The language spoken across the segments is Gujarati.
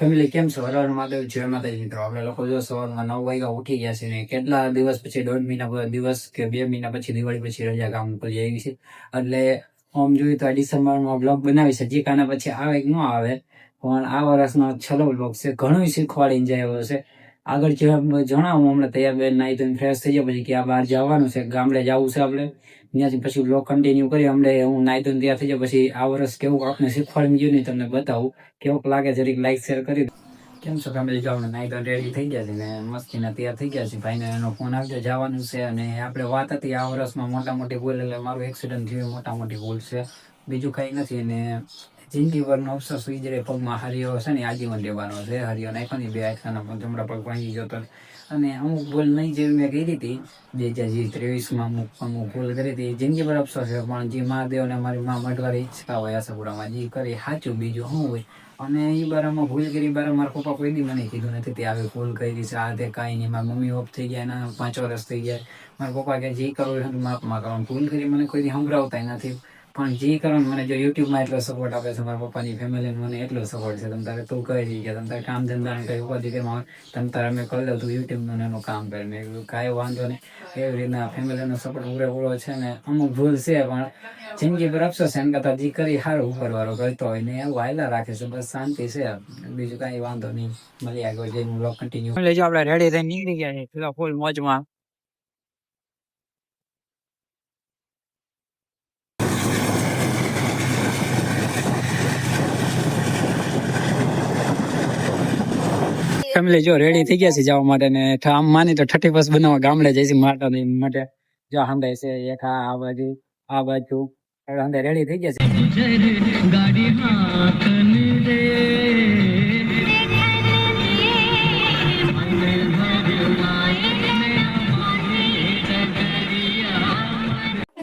ફેમિલી કેમ છો? હરવાર મહાદેવ, જય માતાજી મિત્રો. આપણે લોકો જો સવારમાં નવ વાગ્યા ઉઠી ગયા છે ને કેટલા દિવસ પછી, દોઢ મહિના દિવસ કે બે મહિના પછી, દિવાળી પછી રજા કામ ઉપર આવી છે. એટલે આમ જોઈએ તો આ ડિસેમ્બરમાં બ્લોગ બનાવી છે, જે કાના પછી આવે કે ન આવે. પણ આ વર્ષનો છેલ્લો બ્લોગ છે. ઘણું શીખવાડીને જાય છે. આગળ જે જણાવું, હમણાં તૈયાર બેન નાઈ તો ફ્રેશ થઈ જાય પછી કે આ બહાર જવાનું છે, ગામડે જવું છે આપણે. ત્યાંથી પછી બ્લોગ કન્ટિન્યુ કરી હમણે હું નાઈ તો તૈયાર થઈ જાય પછી આ વર્ષ કેવું આપણે શીખવાડી ગયું નહીં તમને બતાવું. કેવું લાગે, જરીક લાઈક શેર કરી કેમ છો ગામડે જો આપણે નાઈ તો રેડી થઈ ગયા છે ને? મસ્તીના તૈયાર થઈ ગયા છે? ભાઈને એનો ફોન આવજો, જવાનું છે અને આપણે વાત હતી આ વર્ષમાં મોટા મોટી ભૂલ, એટલે મારું એક્સિડન્ટ થયું મોટા મોટી ભૂલ છે. બીજું કંઈ નથી અને જિંદગીભરનો અફસોસ સુઈ જ રહે, પગમાં હરિયો છે ને, આજીવન લેવાનો છે. હરિયો નાખ્યો ને બે આખાના જમણા પગ ભાંગી ગયો અને અમુક ભૂલ નહીં જેવી મેં કરી હતી. બે હજાર ત્રેવીસમાં અમુક અમુક ભૂલ કરી હતી. જિંદગીભર અફસોસ છે પણ જે મહાદેવને મારી મા મઢવારી ઈચ્છા હોય, આશાપુરામાં જે કરી, સાચું બીજું શું હોય? અને એ બારામાં ભૂલ કરી, બારા મારા પપ્પા કોઈ દી મને કીધું નથી તે આવી ભૂલ કરી છે. આ તે કાંઈ નહીં, મારા મમ્મી ઓફ થઈ ગયા એના પાંચ વર્ષ થઈ ગયા. મારા પપ્પા કે જે કરવું એ માપમાં કરવાનું ભૂલ કરી મને કોઈ સંભળાવતા નથી. પણ જે કરો મને જો યુટ્યુબમાં એટલો સપોર્ટ આપે છે, મારા પપ્પાની ફેમિલી મને એટલો સપોર્ટ છે. તમે તારે તું કહી દઈ કે તમે તારે કામ ધંધાને કઈ ઉપાધિ કે તમે તારે મેં કરી દઉં તું યુટ્યુબનું એનું કામ કરે. મેં કીધું, કાંઈ વાંધો નહીં. એવી રીતના ફેમિલીનો સપોર્ટ પૂરેપૂરો છે ને, અમુક ભૂલ છે, પણ જિંદગી પર અફસોસ એમ કરતાં જે કરી સારું ઉપર વાળો કરતો હોય ને એવું વાયલા રાખે છે, બસ શાંતિ છે. બીજું કાંઈ વાંધો નહીં. મળી આગળ જઈને બ્લોગ કન્ટિન્યુ લેજો આપણે રેડી થઈને નીકળી ગયા છે ફૂલ મોજમાં. ફેમિલી જો રેડી થઈ ગયા છે જવા માટે ને આમ માની તો ઠઠ્ઠી ફર્સ્ટ બનાવવા ગામડે જઈશ મારતા નહીં માટે. જો હંડાય છે, એક આ બાજુ આ બાજુ. હંડાય રેડી થઈ ગયા છે.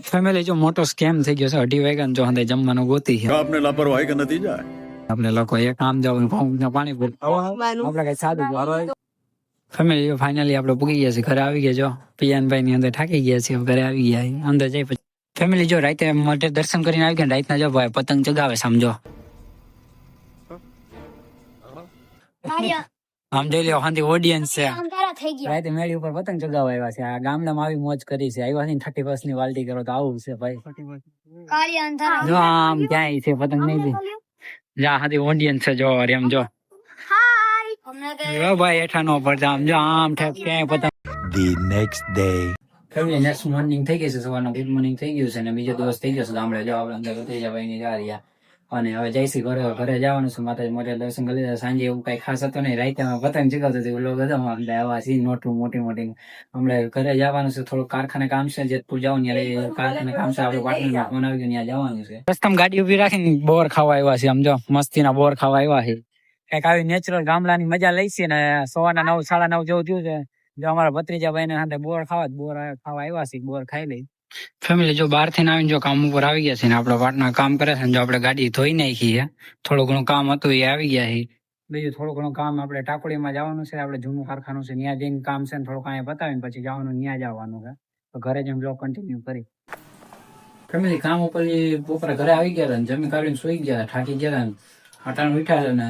ફેમિલી જો મોટો સ્કેમ થઈ ગયો છે, અઢી વાગ્યા જો હંદાય જમવાનું ગોતી છે. આપને લાપરવાહી કે નતીજા આપણે લોકો એક કામ જવું પાણી પૂર આપણે કઈ સાદું ફેમિલી ફાઇનલી આપણે પૂગી ગયા છે ઘરે આવી ગયા જો પિયાનભાઈ ની અંદર થાકી ગયા છે ઘરે આવી ગયા અંદર જઈ પછી. ફેમિલી જો રાતે માટે દર્શન કરીને આવી ગયા રાતના જો ભાઈ પતંગ ચગાવે સમજો. આમ જોઈ લ્યો હાંધી ઓડિયન્સ છે. અંધારા થઈ ગયા. રાતે મેળી ઉપર પતંગ ચગાવવા આવ્યા છે. આ ગામડામાં આવી મોજ કરી છે. આવ્યા છે થર્ટી ફર્સ્ટની વાલટી કરો તો આવું છે ભાઈ. જો આમ ક્યાંય છે પતંગ નહીં દે જા હાથી ઓડિયન્સ છે જો એમ જો. હાય ભાઈ એઠા નો પડતા આમ જો આમ ઠેક ક્યાંય પતંગ. The next day family next morning થઈ ગઈ છે સવારનો. ગુડ મોર્નિંગ થઈ ગયું છે અને બીજો દિવસ થઈ ગયો છે ગામડે જો આપણે અંદર ઉતરી જવાયની જા. રહ્યા અને હવે જઈશી ઘરે ઘરે જવાનું છે માતાજી મોટે દર્શન કરી લીધા સાંજે એવું કઈ ખાસ હતું નહીં. રાતે પતંગ ચગાવતો હતો લોકો હતા. આવા સી નોટું મોટી મોટી. હમણાં ઘરે જવાનું છે થોડું કારખાને કામ છે જેતપુર જવું કારખાને કામ છે આપણે પાટણમાં ફોન આવી ગયો ત્યાં જવાનું છે. રસ્તામાં ગાડી ઊભી રાખીને બોર ખાવા આવ્યા છે સમજો મસ્તીના બોર ખાવા આવ્યા છે કંઈક આવી નેચરલ ગામડાની મજા લઈ છે ને સવારના નવ સાડા નવ જેવું થયું છે. જો અમારા ભત્રીજા ભાઈ ને સાથે બોર ખાવા બોર ખાવા આવ્યા છે બોર ખાઈ લઈ. ફેમિલી જો બહારથી આવીને જો કામ ઉપર આવી ગયા છે ને આપણા પાર્ટનર કામ કરે છે ને જો આપણે ગાડી ધોઈ નાખી થોડું ઘણું કામ હતું એ આવી ગયા છે. બીજું થોડું ઘણું કામ આપણે ટાકોડીમાં જવાનું છે, આપણે જૂનું કારખાનું છે, ત્યાં જઈને કામ છે ને થોડું કાંઈ બતાવીને પછી જવાનું, ત્યાં જવાનું છે. તો ઘરે જઈને બ્લોગ કન્ટિન્યુ કરી. ફેમિલી કામ ઉપર બપોરે ઘરે આવી ગયા ને જમી કાઢીને સુઈ ગયા, થાકી ગયા ને. અટાણે ઉઠ્યા ને,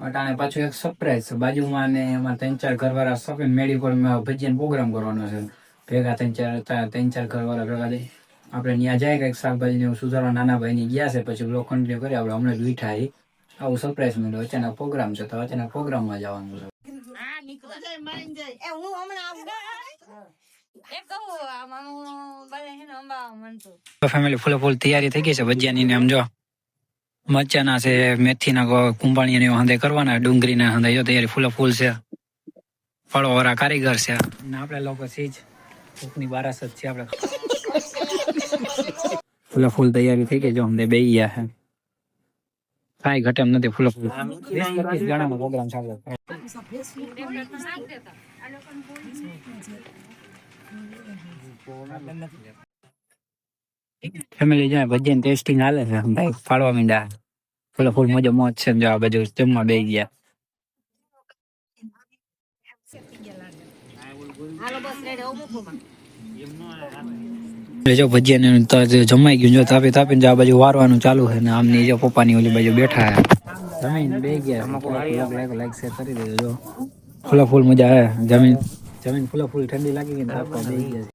અટાણે પાછું એક સરપ્રાઈઝ છે. બાજુમાં ને એમાં ત્રણ ચાર ઘરવાળા મેળી પર ભજીયાનો પ્રોગ્રામ કરવાનો છે. ભેગા ત્રણ ચાર ત્રણ ચાર ઘરવાળા ભેગા થઈ. આપણે ત્યાં જાય કંઈક શાકભાજી ને એવું સુધારવા નાના ભાઈ ની ગયા છે પછી બ્લોક કન્ટિન્યુ કરી આપણે હમણાં જ એ આવું સરપ્રાઈઝ મળ્યો. અચાનક પ્રોગ્રામ છે તો અચાનક પ્રોગ્રામમાં જવાનું છે. ફેમિલી ફૂલે ફૂલ તૈયારી થઈ ગઈ છે ભજીયાની ને આમ જો. મરચાના છે મેથીના કુંભાણીયા ને હાંધે કરવાના ડુંગળીના હાંધે જો તૈયારી ફૂલે ફૂલ છે ફળોવાળા કારીગર છે. ને આપણે લોકો છે જ ભૂખની છે આપણે ફૂલે ફૂલ તૈયારી થઈ ગઈ જો અમને બે ગયા છે કાંઈ ઘટે એમ નથી ફૂલે ફૂલ ગાણાનો પ્રોગ્રામ ચાલે. ફેમિલી જાય ભજીયાની ટેસ્ટિંગ હાલે છે. ભાઈ ફાળવા મીંડા. ફૂલ ફૂલ મજો મોજ છે જો આ બધું જમવા બે ગયા. જો ભજીયા ને જમાઈ ગયું જો તાપી તાપીને આ બાજુ વારવાનું ચાલુ છે ને આમની જો પપ્પાની ઓલી બાજુ બેઠા છે. જમીન બે ગયા. લાઈક શેર કરી દેજો જો. ફૂલા મજા આવે. જમીન જમીન ફૂલા ફૂલ ઠંડી લાગી ગઈ ને ગયા.